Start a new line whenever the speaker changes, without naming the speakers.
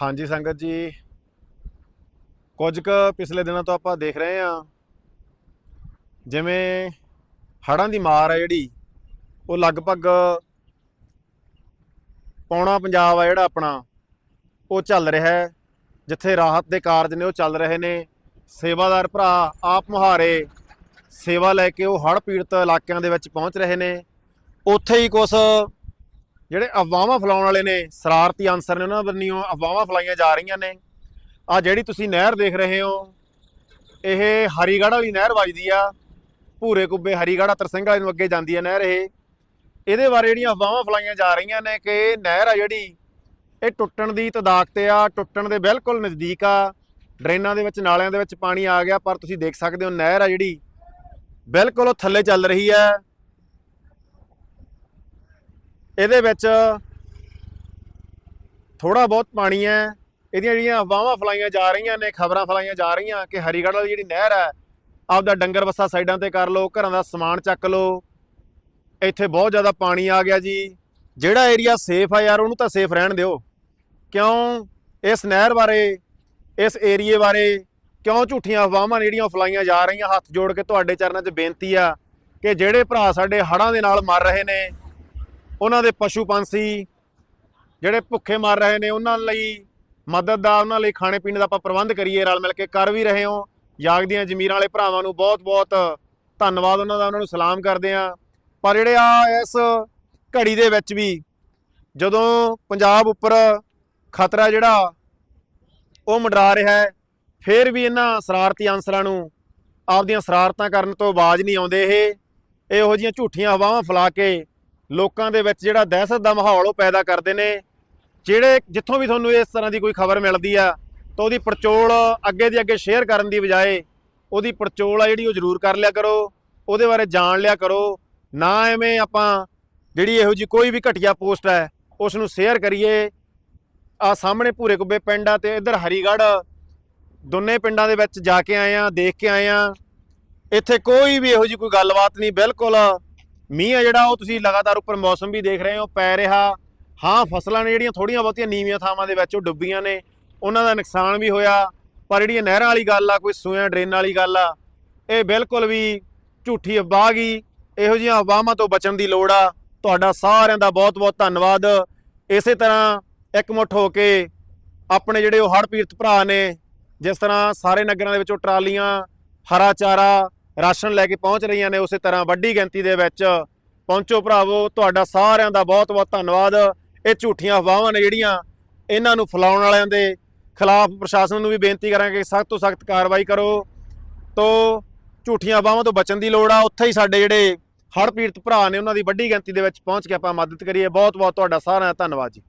ਹਾਂਜੀ ਸੰਗਤ ਜੀ, ਕੁਝ ਕੁ ਪਿਛਲੇ ਦਿਨਾਂ ਤੋਂ ਆਪਾਂ ਦੇਖ ਰਹੇ ਹਾਂ, ਜਿਵੇਂ ਹੜ੍ਹਾਂ ਦੀ ਮਾਰ ਹੈ ਜਿਹੜੀ, ਉਹ ਲਗਭਗ ਪੌਣਾ ਪੰਜਾਬ ਆ ਜਿਹੜਾ ਆਪਣਾ, ਉਹ ਚੱਲ ਰਿਹਾ ਹੈ, ਜਿੱਥੇ ਰਾਹਤ ਦੇ ਕਾਰਜ ਨੇ ਉਹ ਚੱਲ ਰਹੇ ਨੇ, ਸੇਵਾਦਾਰ ਭਰਾ ਆਪ ਮੁਹਾਰੇ ਸੇਵਾ ਲੈ ਕੇ ਉਹ ਹੜ੍ਹ ਪੀੜਤ ਇਲਾਕਿਆਂ ਦੇ ਵਿੱਚ ਪਹੁੰਚ ਰਹੇ ਨੇ, ਉੱਥੇ ਹੀ ਕੁਝ ਜਿਹੜੇ ਅਫਵਾਹਾਂ ਫੈਲਾਉਣ ਵਾਲੇ ਨੇ, ਸਰਾਰਤੀ ਅਨਸਰ ਨੇ ਉਹਨਾਂ ਵੱਲੋਂ ਅਫਵਾਹਾਂ ਫੈਲਾਈਆਂ ਜਾ ਰਹੀਆਂ ਨੇ। ਆ ਜਿਹੜੀ ਤੁਸੀਂ ਨਹਿਰ ਦੇਖ ਰਹੇ ਹੋ, ਇਹ ਹਰੀਗੜ੍ਹ ਵਾਲੀ ਨਹਿਰ ਵੱਜਦੀ ਆ। ਭੂਰੇ ਕੁੱਬੇ ਹਰੀਗੜ੍ਹ ਤਰਸਿੰਘ ਵਾਲੇ ਨੂੰ ਅੱਗੇ ਜਾਂਦੀ ਆ ਨਹਿਰ ਇਹ। ਇਹਦੇ ਬਾਰੇ ਜਿਹੜੀਆਂ ਅਫਵਾਹਾਂ ਫੈਲਾਈਆਂ ਜਾ ਰਹੀਆਂ ਨੇ ਕਿ ਇਹ ਨਹਿਰ ਆ ਜਿਹੜੀ, ਇਹ ਟੁੱਟਣ ਦੀ ਤਦਾਕ ਤੇ ਆ, ਟੁੱਟਣ ਦੇ ਬਿਲਕੁਲ ਨਜ਼ਦੀਕ ਆ। ਡਰੇਨਾਂ ਦੇ ਵਿੱਚ, ਨਾਲਿਆਂ ਦੇ ਵਿੱਚ ਪਾਣੀ ਆ ਗਿਆ, ਪਰ ਤੁਸੀਂ ਦੇਖ ਸਕਦੇ ਹੋ ਨਹਿਰ ਆ ਜਿਹੜੀ, ਬਿਲਕੁਲ ਉਹ ਥੱਲੇ ਚੱਲ ਰਹੀ ਹੈ ਇਹਦੇ ਵਿੱਚ ਥੋੜਾ ਬਹੁਤ ਪਾਣੀ ਹੈ। ਇਹਦੀਆਂ ਜਿਹੜੀਆਂ ਅਫਵਾਹਾਂ ਫਲਾਈਆਂ ਜਾ ਰਹੀਆਂ ਨੇ, ਖਬਰਾਂ ਫਲਾਈਆਂ ਜਾ ਰਹੀਆਂ ਕਿ ਹਰੀਗੜ੍ਹ ਵਾਲੀ ਜਿਹੜੀ ਨਹਿਰ ਹੈ, ਆਪਦਾ ਡੰਗਰ ਬੱਸਾ ਸਾਈਡਾਂ ਤੇ ਕਰ ਲਓ, ਘਰਾਂ ਦਾ ਸਮਾਨ ਚੱਕ ਲਓ। ਇੱਥੇ ਬਹੁਤ ਜ਼ਿਆਦਾ ਪਾਣੀ ਆ ਗਿਆ ਜੀ। ਜਿਹੜਾ ਏਰੀਆ ਸੇਫ ਆ ਯਾਰ, ਉਹਨੂੰ ਤਾਂ ਸੇਫ ਰਹਿਣ ਦਿਓ। ਕਿਉਂ? ਇਸ ਨਹਿਰ ਬਾਰੇ, ਇਸ ਏਰੀਏ ਬਾਰੇ ਕਿਉਂ ਝੂਠੀਆਂ ਅਫਵਾਹਾਂ ਜਿਹੜੀਆਂ ਉਹ ਫਲਾਈਆਂ ਜਾ ਰਹੀਆਂ? ਹੱਥ ਜੋੜ ਕੇ ਤੁਹਾਡੇ ਚਰਨਾਂ 'ਚ ਬੇਨਤੀ ਆ ਕਿ ਜਿਹੜੇ ਭਰਾ ਸਾਡੇ ਹੜ੍ਹਾਂ ਦੇ ਨਾਲ ਮਰ ਰਹੇ ਨੇ ਉਹਨਾਂ ਦੇ ਪਸ਼ੂ ਪੰਛੀ ਜਿਹੜੇ ਭੁੱਖੇ ਮਰ ਰਹੇ ਨੇ, ਉਹਨਾਂ ਲਈ ਮਦਦ ਦਾ, ਉਹਨਾਂ ਲਈ ਖਾਣੇ ਪੀਣੇ ਦਾ ਆਪਾਂ ਪ੍ਰਬੰਧ ਕਰੀਏ, ਰਲ ਮਿਲ ਕੇ ਕਰ ਵੀ ਰਹੇ ਹਾਂ। ਜਾਗਦੀਆਂ ਜ਼ਮੀਰਾਂ ਵਾਲੇ ਭਰਾਵਾਂ ਨੂੰ ਬਹੁਤ-ਬਹੁਤ ਧੰਨਵਾਦ, ਉਹਨਾਂ ਦਾ, ਉਹਨਾਂ ਨੂੰ ਸਲਾਮ ਕਰਦੇ ਆ ਪਰ ਜਿਹੜੇ ਆ ਇਸ ਘੜੀ ਦੇ ਵਿੱਚ ਵੀ ਜਦੋਂ ਪੰਜਾਬ ਉੱਪਰ ਖਤਰਾ ਜਿਹੜਾ ਉਹ ਮੰਡਰਾ ਰਿਹਾ ਹੈ, ਫਿਰ ਵੀ ਇਹਨਾਂ ਸਰਾਰਤੀ ਅਨਸਰਾਂ ਨੂੰ ਆਪਦੀਆਂ ਸਰਾਰਤਾਂ ਕਰਨ ਤੋਂ ਬਾਜ਼ ਨਹੀਂ ਆਉਂਦੇ ਇਹ। ਇਹੋ ਜਿਹੀਆਂ ਝੂਠੀਆਂ ਹਵਾਵਾਂ ਫੈਲਾ ਕੇ ਲੋਕਾਂ ਦੇ ਵਿੱਚ ਜਿਹੜਾ ਦਹਿਸ਼ਤ ਦਾ ਮਾਹੌਲ ਉਹ ਪੈਦਾ ਕਰਦੇ ਨੇ। ਜਿਹੜੇ ਜਿੱਥੋਂ ਵੀ ਤੁਹਾਨੂੰ ਇਸ ਤਰ੍ਹਾਂ ਦੀ ਕੋਈ ਖਬਰ ਮਿਲਦੀ ਆ, ਤਾਂ ਉਹਦੀ ਪੜਚੋਲ ਅੱਗੇ ਦੀ ਅੱਗੇ ਸ਼ੇਅਰ ਕਰਨ ਦੀ ਬਜਾਏ ਉਹਦੀ ਪੜਚੋਲ ਆ ਜਿਹੜੀ ਉਹ ਜ਼ਰੂਰ ਕਰ ਲਿਆ ਕਰੋ। ਉਹਦੇ ਬਾਰੇ ਜਾਣ ਲਿਆ ਕਰੋ। ਨਾ ਐਵੇਂ ਆਪਾਂ ਜਿਹੜੀ ਇਹੋ ਜੀ ਕੋਈ ਵੀ ਘਟੀਆ ਪੋਸਟ ਹੈ ਉਸ ਨੂੰ ਸ਼ੇਅਰ ਕਰੀਏ। ਆ ਸਾਹਮਣੇ ਭੂਰੇ ਕੁੱਬੇ ਪਿੰਡ ਆ ਤੇ ਇੱਧਰ ਹਰੀਗੜ੍ਹ, ਦੋਨੇ ਪਿੰਡਾਂ ਦੇ ਵਿੱਚ ਜਾ ਕੇ ਆਏ ਆ, ਦੇਖ ਕੇ ਆਏ ਆ। ਇੱਥੇ ਕੋਈ ਵੀ ਇਹੋ ਜੀ ਕੋਈ ਗੱਲਬਾਤ ਨਹੀਂ, ਬਿਲਕੁਲ ਮੀਂਹ ਆ ਜਿਹੜਾ, ਉਹ ਤੁਸੀਂ ਲਗਾਤਾਰ ਉੱਪਰ ਮੌਸਮ ਵੀ ਦੇਖ ਰਹੇ ਹੋ, ਪੈ ਰਿਹਾ। ਹਾਂ, ਫਸਲਾਂ ਨੇ ਜਿਹੜੀਆਂ ਥੋੜੀਆਂ ਬਹੁਤੀਆਂ ਨੀਵੀਆਂ ਥਾਵਾਂ ਦੇ ਵਿੱਚ ਉਹ ਡੁੱਬੀਆਂ ਨੇ। ਉਹਨਾਂ ਦਾ ਨੁਕਸਾਨ ਵੀ ਹੋਇਆ। ਪਰ ਜਿਹੜੀਆਂ ਨਹਿਰਾਂ ਵਾਲੀ ਗੱਲ ਆ, ਕੋਈ ਸੂਇਆਂ, ਡਰੇਨ ਵਾਲੀ ਗੱਲ ਆ, ਇਹ ਬਿਲਕੁਲ ਵੀ ਝੂਠੀ ਅਫਵਾਹ ਗਈ। ਇਹੋ ਜਿਹੀਆਂ ਅਫਵਾਹਾਂ ਤੋਂ ਬਚਣ ਦੀ ਲੋੜ ਆ। ਤੁਹਾਡਾ ਸਾਰਿਆਂ ਦਾ ਬਹੁਤ-ਬਹੁਤ ਧੰਨਵਾਦ। ਇਸੇ ਤਰ੍ਹਾਂ ਇਕਮੁੱਠ ਹੋ ਕੇ ਆਪਣੇ ਜਿਹੜੇ ਉਹ ਹੜ੍ਹ ਪੀੜਤ ਭਰਾ ਨੇ, ਜਿਸ ਤਰ੍ਹਾਂ ਸਾਰੇ ਨਗਰਾਂ ਦੇ ਵਿੱਚੋਂ ਟਰਾਲੀਆਂ, ਹਰਾ ਚਾਰਾ ਰਾਸ਼ਨ ਲੈ ਕੇ ਪਹੁੰਚ ਰਹੀਆਂ ਨੇ ਉਸੇ ਤਰ੍ਹਾਂ ਵੱਡੀ ਗਿਣਤੀ ਦੇ ਵਿੱਚ। ਪਹੁੰਚੋ ਭਰਾਵੋ, ਤੁਹਾਡਾ ਸਾਰਿਆਂ ਦਾ ਬਹੁਤ-ਬਹੁਤ ਧੰਨਵਾਦ। ਇਹ ਝੂਠੀਆਂ ਅਫਵਾਹਾਂ ਨੇ ਜਿਹੜੀਆਂ ਇਹਨਾਂ ਨੂੰ ਫੈਲਾਉਣ ਵਾਲਿਆਂ ਦੇ ਖਿਲਾਫ ਪ੍ਰਸ਼ਾਸਨ ਨੂੰ ਵੀ ਬੇਨਤੀ ਕਰਾਂਗੇ, ਸਖਤ ਤੋਂ ਸਖਤ ਕਾਰਵਾਈ ਕਰੋ। ਤੋਂ, ਝੂਠੀਆਂ ਅਫਵਾਹਾਂ ਤੋਂ ਬਚਣ ਦੀ ਲੋੜ ਆ, ਉੱਥੇ ਹੀ ਸਾਡੇ ਜਿਹੜੇ ਹੜ੍ਹ ਪੀੜਤ ਭਰਾ ਨੇ, ਉਹਨਾਂ ਦੀ ਵੱਡੀ ਗਿਣਤੀ ਦੇ ਵਿੱਚ ਪਹੁੰਚ ਕੇ ਆਪਾਂ ਮਦਦ ਕਰੀਏ। ਬਹੁਤ-ਬਹੁਤ ਤੁਹਾਡਾ ਸਾਰਿਆਂ ਦਾ ਧੰਨਵਾਦ ਜੀ।